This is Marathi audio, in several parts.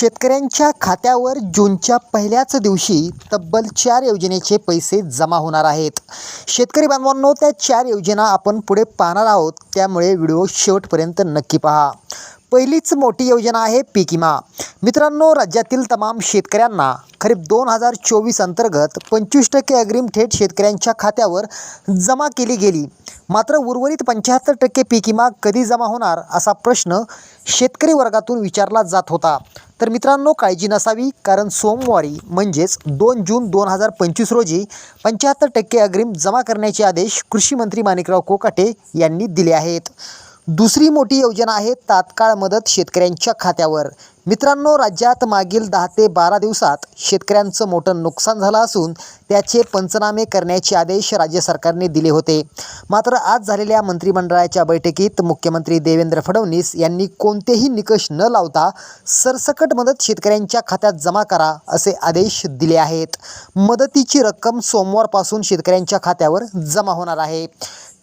शेतकऱ्यांच्या खात्यावर जूनच्या पहिल्याच दिवशी तब्बल चार योजनेचे पैसे जमा होणार आहेत. शेतकरी बांधवांनो त्या चार योजना आपण पुढे पाहणार आहोत. त्यामुळे व्हिडिओ शेवटपर्यंत नक्की पहा. पहिलीच मोठी योजना आहे पीक विमा. मित्रांनो राज्यातील तमाम शेतकऱ्यांना खरीप दोन हजार चोवीस अंतर्गत पंचवीस टक्के अग्रिम थेट शेतकऱ्यांच्या खात्यावर जमा केली गेली. मात्र उर्वरित पंच्याहत्तर टक्के पीक विमा कधी जमा होणार असा प्रश्न शेतकरी वर्गातून विचारला जात होता. तर मित्रांनो काळजी नसावी कारण सोमवारी म्हणजेच दोन जून दोन हजार पंचवीस रोजी पंच्याहत्तर टक्के अग्रिम जमा करण्याचे आदेश कृषी मंत्री माणिकराव कोकाटे यांनी दिले आहेत. दुसरी मोठी योजना आहे तात्काळ मदत शेतकऱ्यांच्या खात्यावर. मित्रांनो राज्यात मागील दहा ते बारा दिवसात शेतकऱ्यांचं मोठं नुकसान झालं असून त्याचे पंचनामे करण्याचे आदेश राज्य सरकारने दिले होते. मात्र आज झालेल्या मंत्रिमंडळाच्या बैठकीत मुख्यमंत्री देवेंद्र फडणवीस यांनी कोणतेही निकष न लावता सरसकट मदत शेतकऱ्यांच्या खात्यात जमा करा असे आदेश दिले आहेत. मदतीची रक्कम सोमवारपासून शेतकऱ्यांच्या खात्यावर जमा होणार आहे.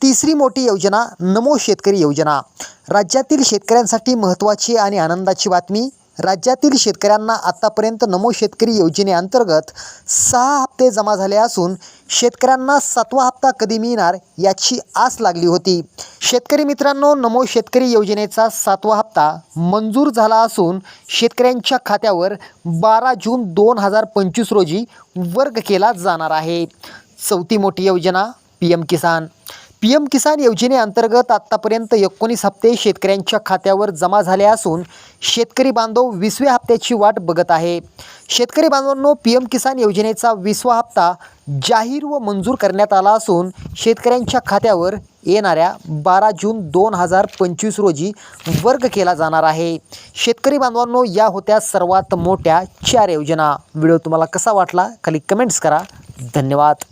तिसरी मोठी योजना नमो शेतकरी योजना. राज्यातील शेतकऱ्यांसाठी महत्त्वाची आणि आनंदाची बातमी राज्यातील शेतकऱ्यांना आत्तापर्यंत नमो शेतकरी योजनेअंतर्गत सहा हप्ते जमा झाले असून शेतकऱ्यांना सातवा हप्ता कधी मिळणार याची आस लागली होती. शेतकरी मित्रांनो नमो शेतकरी योजनेचा सातवा हप्ता मंजूर झाला असून शेतकऱ्यांच्या खात्यावर बारा जून दोन हजार पंचवीस रोजी वर्ग केला जाणार आहे. चौथी मोठी योजना P M Kisan. P M Kisan योजनेअंतर्गत आत्तापर्यंत एकोणीस हप्ते शेतकऱ्यांच्या खात्यावर जमा झाले असून शेतकरी बांधव वीसव्या हप्त्याची वाट बघत आहे. शेतकरी बांधवांनो पी एम किसान योजनेचा वीसवा हप्ता जाहीर व मंजूर करण्यात आला असून शेतकऱ्यांच्या खात्यावर येणाऱ्या बारा जून दोन हजार पंचवीस रोजी वर्ग केला जाणार आहे. शेतकरी बांधवांनो या होत्या सर्वात मोठ्या चार योजना. व्हिडिओ तुम्हाला कसा वाटला खाली कमेंट्स करा. धन्यवाद.